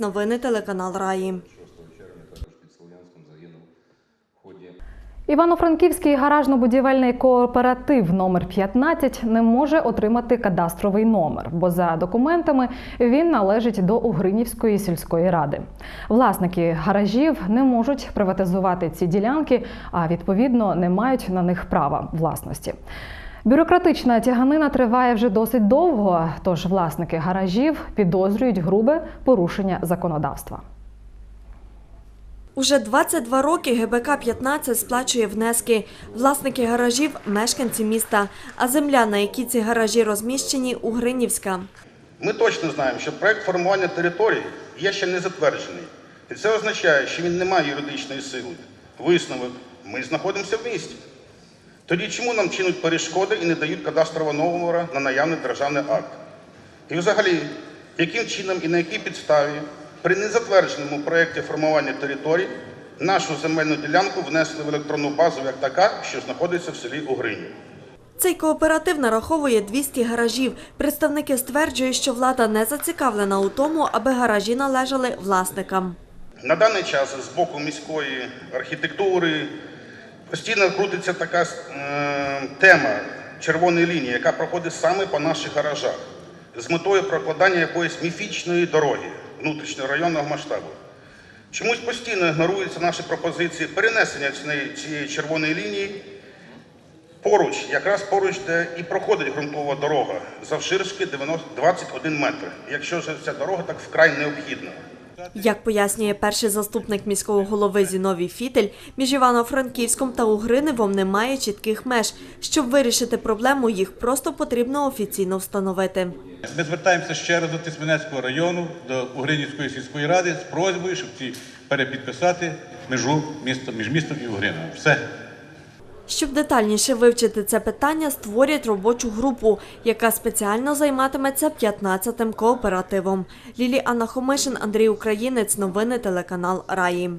Новини телеканал Раї. 6 червня також під Слов'янськом загинув ході Івано-Франківський гаражно-будівельний кооператив номер 15 не може отримати кадастровий номер, бо за документами він належить до Угринівської сільської ради. Власники гаражів не можуть приватизувати ці ділянки, а відповідно не мають на них права власності. Бюрократична тяганина триває вже досить довго, тож власники гаражів підозрюють грубе порушення законодавства. Уже 22 роки ГБК 15 сплачує внески. Власники гаражів мешканці міста. А земля, на якій ці гаражі розміщені, Угринівська. Ми точно знаємо, що проект формування території є ще не затверджений. І це означає, що він не має юридичної сили. Висновок ми знаходимося в місті. Тоді чому нам чинуть перешкоди і не дають кадастрового номера на наявний державний акт? І взагалі, яким чином і на якій підставі при незатвердженому проєкті формування територій нашу земельну ділянку внесли в електронну базу як така, що знаходиться в селі Угринів? Цей кооператив нараховує 200 гаражів. Представники стверджують, що влада не зацікавлена у тому, аби гаражі належали власникам. На даний час з боку міської архітектури постійно крутиться така е, тема червоної лінії, яка проходить саме по наших гаражах, з метою прокладання якоїсь міфічної дороги внутрішньорайонного масштабу. Чомусь постійно ігноруються наші пропозиції перенесення цієї, червоної лінії поруч, якраз поруч, де і проходить ґрунтова дорога завширшки 90 21 метр. Якщо ж ця дорога так вкрай необхідна. Як пояснює перший заступник міського голови Зіновій Фітель, між Івано-Франківськом та Угриневом немає чітких меж. Щоб вирішити проблему, їх просто потрібно офіційно встановити. Ми звертаємося ще раз до Тисменецького району, до Угринівської сільської ради з просьбою, щоб ці перепідписати межу міста між містом і Угриновим. Все. Щоб детальніше вивчити це питання, створять робочу групу, яка спеціально займатиметься 15-тим кооперативом. Лілі Анна Хомишин, Андрій Українець. Новини телеканал Раї.